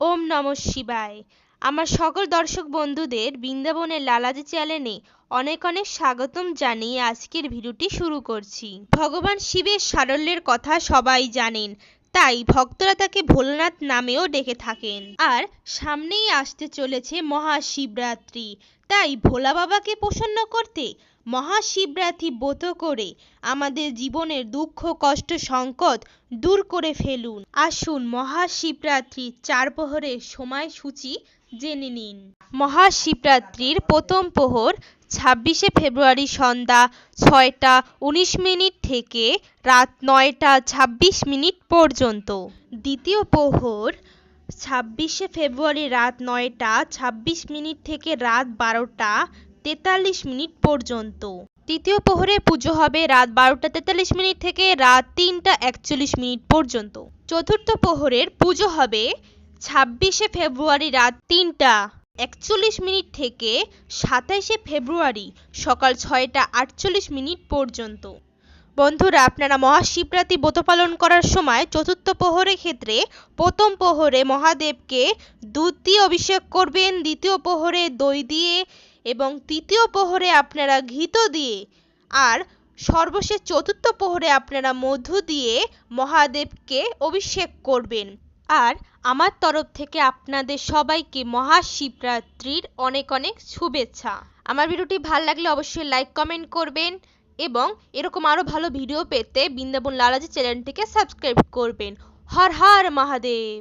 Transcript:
ওম নম শিবায়। আমার সকল দর্শক বন্ধুদের বৃন্দাবনের লালাজি চ্যানেলে অনেক অনেক স্বাগতম জানিয়ে আজকের ভিডিওটি শুরু করছি। ভগবান শিবের সারল্যের কথা সবাই জানেন। তাই ভক্তরা তাকে ভোলানাথ নামেও ডেকে থাকেন। আর সামনেই আসতে চলেছে মহাশিবরাত্রি। তাই ভোলা বাবাকে প্রসন্ন করতে মহাশিবরাত্রি ব্রত করে আমাদের জীবনের দুঃখ, কষ্ট, সংকট দূর করে ফেলুন। আসুন মহাশিবরাত্রির চার প্রহরের সময়সূচি জেনে নিন। মহাশিবরাত্রির প্রথম প্রহর ছাব্বিশে ফেব্রুয়ারি সন্ধ্যা ছয়টা উনিশ মিনিট থেকে রাত নয়টা ছাব্বিশ মিনিট পর্যন্ত। দ্বিতীয় প্রহর ছাব্বিশে ফেব্রুয়ারি রাত নয়টা ছাব্বিশ মিনিট থেকে রাত বারোটা তেতাল্লিশ মিনিট পর্যন্ত। তৃতীয় প্রহরে পুজো হবে রাত বারোটা তেতাল্লিশ মিনিট থেকে রাত তিনটা একচল্লিশ মিনিট পর্যন্ত। চতুর্থ প্রহরের পুজো হবে ছাব্বিশে ফেব্রুয়ারি রাত তিনটা, একচল্লিশ মিনিট থেকে সাতাইশে ফেব্রুয়ারি সকাল ছয়টা আটচল্লিশ মিনিট পর্যন্ত। বন্ধুরা, আপনারা মহাশিবরাত্রি ব্রত পালন করার সময় চতুর্থ প্রহরের ক্ষেত্রে প্রথম প্রহরে মহাদেবকে দুধ দিয়ে অভিষেক করবেন, দ্বিতীয় প্রহরে দই দিয়ে এবং তৃতীয় প্রহরে আপনারা ঘিত দিয়ে আর সর্বশেষ চতুর্থ প্রহরে আপনারা মধু দিয়ে মহাদেবকে অভিষেক করবেন। আর আমার তরফ থেকে আপনাদের সবাইকে মহাশিবরাত্রির অনেক অনেক শুভেচ্ছা। আমার ভিডিওটি ভালো লাগলে অবশ্যই লাইক কমেন্ট করবেন এবং এরকম আরও ভালো ভিডিও পেতে বৃন্দাবন লালাজি চ্যানেলটিকে সাবস্ক্রাইব করবেন। হর হর মহাদেব!